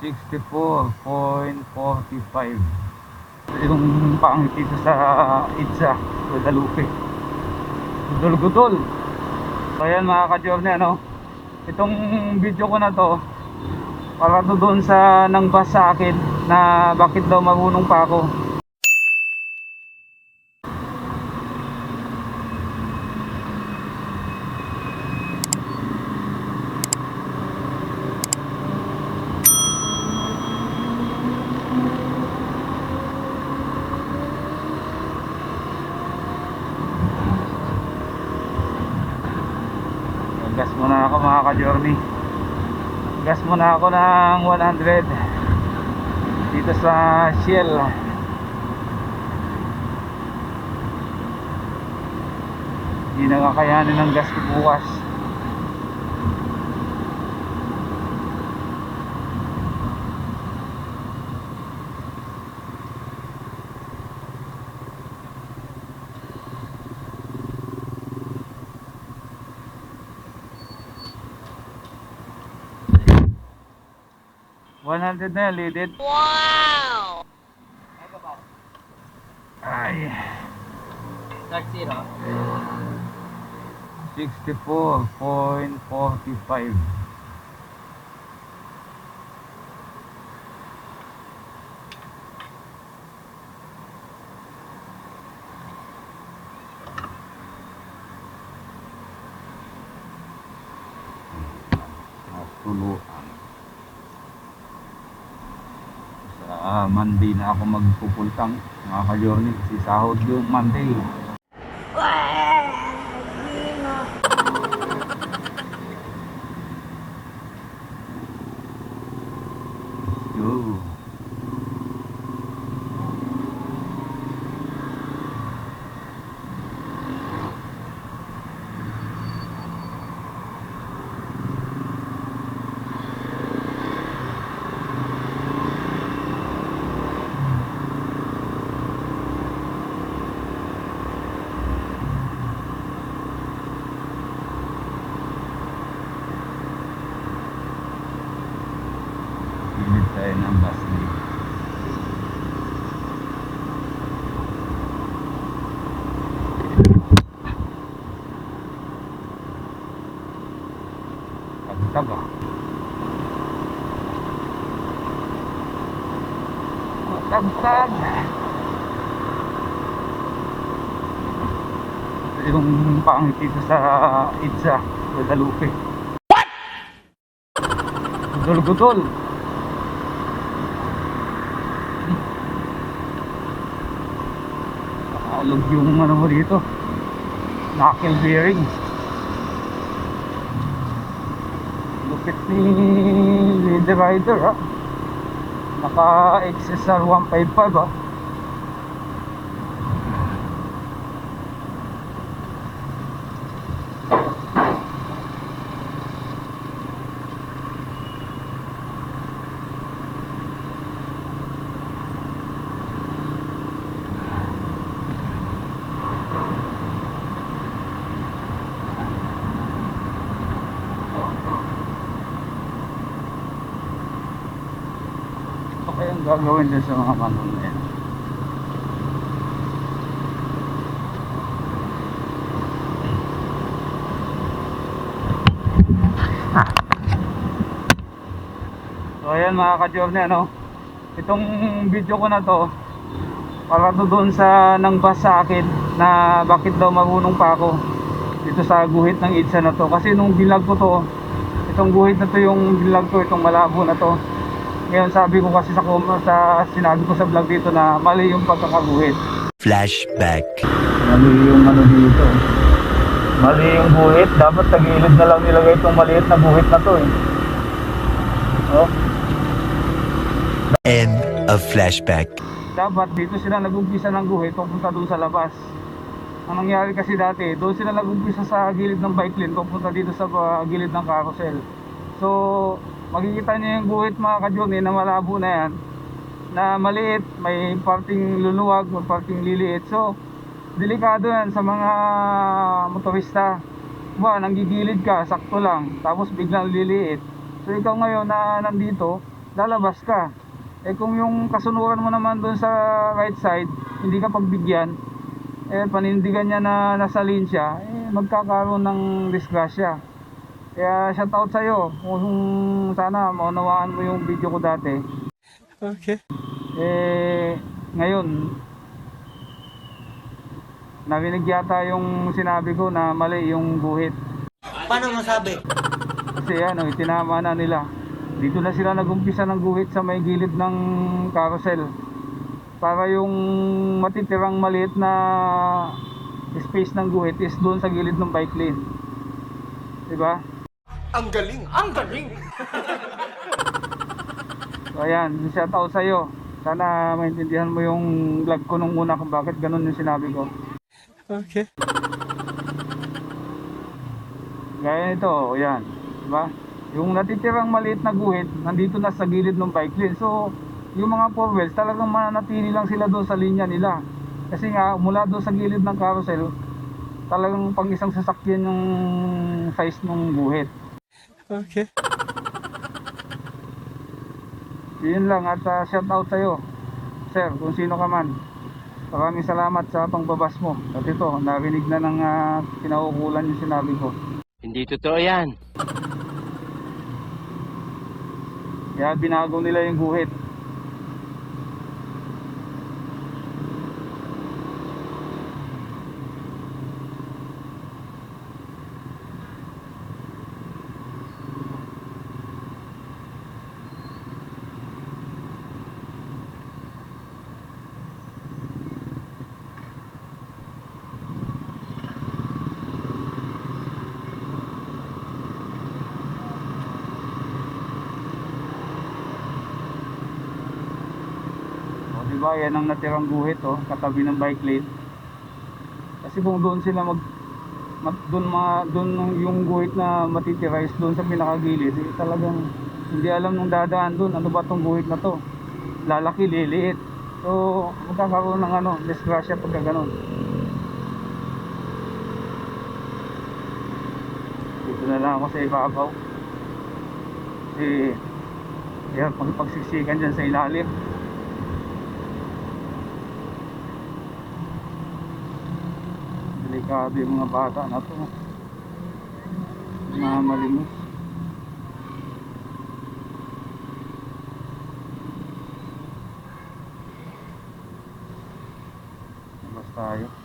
64.45 yung pangit dito sa Itza Guadalupe. Gudol-gudol so ayan mga ka-journey ano? Itong video ko na to para to doon sa nang bus sa akin na bakit daw marunong pa ako gas muna ako mga ka-journey gas muna ako ng 100 dito sa Shell. Hindi na kakayanin ng gas ko bukas 100 na yan. Wow! Ay. Track zero. 64.45. Tuloy. Sa Monday na ako magpupultang mga ka-journey kasi sahod yung Monday tayo ng bus dito. Tagtag ah. Tagtag. Yung pangit dito sa Itza, Guadalupe. What? Gudol-gudol. Nakalog yung ano mo dito. Knuckle bearing. Lupit ni Leader Rider ha. Naka XSR 155 ha. Ano kayang gagawin din sa mga yan? So ayan mga ka-journey ano Itong video ko na to Para to doon sa nang bus sa akin Na bakit daw marunong pa ako Dito sa guhit ng Itza na to Kasi nung vlog ko to Itong guhit na to yung vlog ko Itong malabo na to ngayon sabi ko kasi sa, sa sinabi ko sa vlog dito na mali yung pagkakaguhit. Flashback. Mali yung ano dito. Mali yung guhit. Dapat tagilid na lang nilagay itong maliit na guhit na to eh. Oh, End of flashback. dapat dito sila nag-umpisa ng guhit papunta doon sa labas. Ang nangyari kasi dati, doon sila nag-umpisa sa gilid ng bike lane papunta dito sa uh, gilid ng carousel. So, makikita niyo yung guhit mga kadyoni na malabo na yan na maliit, may parting luluwag, may parting liliit. So, delikado yan sa mga motorista. Ba, nanggigilid ka, sakto lang, tapos biglang liliit. So, ikaw ngayon na nandito, lalabas ka. Eh kung yung kasunuran mo naman doon sa right side, hindi ka pagbigyan, eh panindigan niya na nasa lane eh magkakaroon ng disgrasya. Kaya shout out sa'yo, kung sana maunawaan mo yung video ko dati. Okay. Eh, ngayon, narinig yata yung sinabi ko na mali yung guhit. Paano masabi? Kasi ano, itinama na nila. Dito na sila nagumpisa ng guhit sa may gilid ng carousel. Para yung matitirang maliit na space ng guhit is doon sa gilid ng bike lane. Diba? Ang galing! Ang galing! So ayan, shout out sa'yo. Sana maintindihan mo yung vlog ko nung una kung bakit ganun yung sinabi ko. Okay. Gaya nito, o yan. Diba? Yung natitirang maliit na guhit, nandito na sa gilid ng bike lane. So, yung mga four wheels, talagang mananatili lang sila doon sa linya nila. Kasi nga, mula doon sa gilid ng carousel, talagang pang isang sasakyan yung size ng guhit. Okay. Yun lang at uh, shout out sa'yo, sir, kung sino ka man. Maraming salamat sa pangbabas mo. At ito, narinig na ng uh, kinaukulan yung sinabi ko. Hindi totoo yan. Kaya binago nila yung guhit. Ba? Yan ang natirang guhit, oh, katabi ng bike lane. Kasi kung doon sila mag mat, doon ma doon yung guhit na matitira doon sa pinakagilid, eh, talagang hindi alam nung dadaan doon ano ba tong guhit na to. Lalaki, liliit. So, magkakaroon ng ano, disgrasya pagka ganun. Dito na lang ako sa ibabaw. Kasi, yan, pagsiksikan dyan sa ilalim. Delikado yung mga bata na to. Mga malimos. Labas tayo.